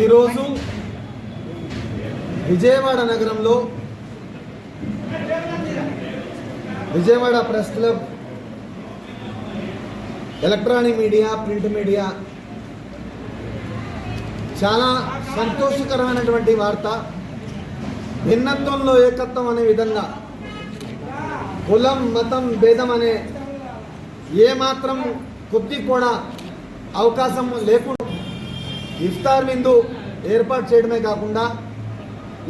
ఈరోజు విజయవాడ నగరంలో Vijayawada press club electronic media print media చాలా సంతోషకరమైనటువంటి వార్త. భిన్నత్వంలో ఏకత్వం అనే విధంగా కులం మతం భేదం అనే ఏమాత్రం కొద్ది కూడా అవకాశం లేకుండా ఇఫ్తార్ విందు ఏర్పాటు చేయడమే కాకుండా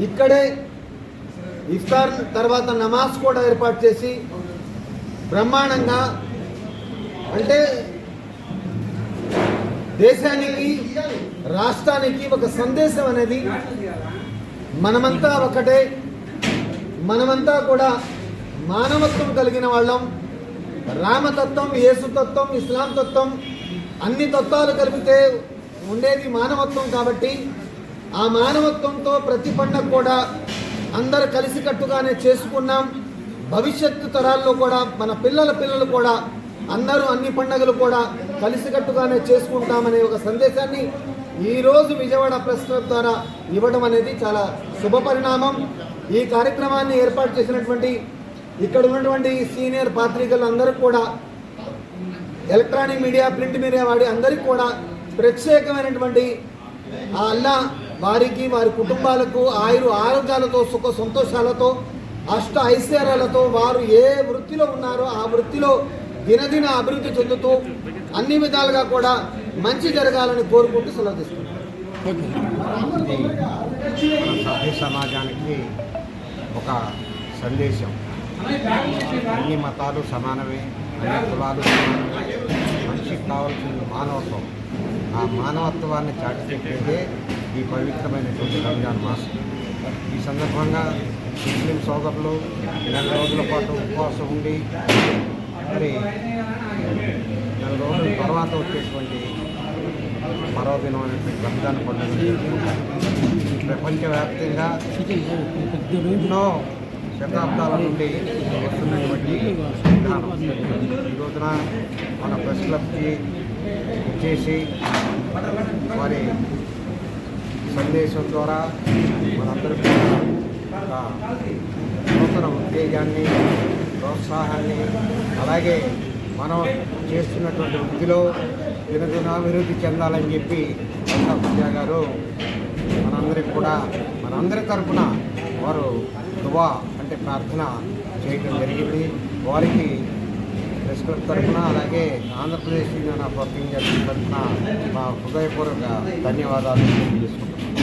ఇక్కడే ఇఫ్తార్ తర్వాత నమాజ్ కూడా ఏర్పాటు చేసి బ్రహ్మాండంగా అంటే దేశానికి రాష్ట్రానికి ఒక సందేశం అనేది మనమంతా ఒకటే. మనమంతా కూడా మానవత్వం కలిగిన వాళ్ళం. రామతత్వం యేసుతత్వం ఇస్లాం తత్వం అన్ని తత్వాలు కలిపితే ఉండేది మానవత్వం కాబట్టి ఆ మానవత్వంతో ప్రతి పండగ కూడా అందరు కలిసికట్టుగానే చేసుకున్నాం. భవిష్యత్తు తరాల్లో కూడా మన పిల్లల పిల్లలు కూడా అందరూ అన్ని పండగలు కూడా కలిసికట్టుగానే చేసుకుంటామనే ఒక సందేశాన్ని ఈరోజు విజయవాడ ప్రెస్ క్లబ్ ద్వారా ఇవ్వడం అనేది చాలా శుభ పరిణామం. ఈ కార్యక్రమాన్ని ఏర్పాటు చేసినటువంటి ఇక్కడ ఉన్నటువంటి సీనియర్ పాత్రికలు అందరూ కూడా ఎలక్ట్రానిక్ మీడియా ప్రింట్ మీడియా వాడి అందరికీ కూడా ప్రత్యేకమైనటువంటి ఆ అల్లా వారికి వారి కుటుంబాలకు ఆయురు ఆరోగ్యాలతో సుఖ సంతోషాలతో అష్ట ఐశ్వర్యాలతో వారు ఏ వృత్తిలో ఉన్నారో ఆ వృత్తిలో దినదిన అభివృద్ధి చెందుతూ అన్ని విధాలుగా కూడా మంచి జరగాలని కోరుకుంటూ సెలవు సభ్య సమాజానికి ఒక సందేశం. అన్ని మతాలు సమానమే అన్ని కులాలు సమానమే. మనిషికి కావాల్సిన మానవత్వం. ఆ మానవత్వాన్ని చాటి చెప్పేదే ఈ పవిత్రమైనటువంటి రంజాన్ మాసం. ఈ సందర్భంగా ముస్లిం సోదరులు నెల రోజుల పాటు ఉపవాసం ఉండి మరి నెల రోజుల తర్వాత వచ్చేటువంటి మరోదినం అనేటువంటి రంజాన్ పండుగ ప్రపంచవ్యాప్తంగా ఎన్నో శతాబ్దాల నుండి వస్తున్నటువంటి విధానం ఈ రోజున మన ప్రెస్ క్లబ్కి చేసి వారి సందేశం ద్వారా మనందరికీ కూడా ఒక నూతన ఉత్తేజాన్ని ప్రోత్సాహాన్ని అలాగే మనం చేస్తున్నటువంటి వృద్ధిలో దినదిన అభివృద్ధి చెందాలని చెప్పి విద్యా గారు మనందరికి కూడా మనందరి తరఫున వారు దువా అంటే ప్రార్థన చేయడం జరిగింది. వారికి ప్రెస్ క్లబ్ తరఫున అలాగే Andhra Pradesh union of working journalist తరఫున మా హృదయపూర్వక ధన్యవాదాలు తెలియజేసుకుంటున్నాను.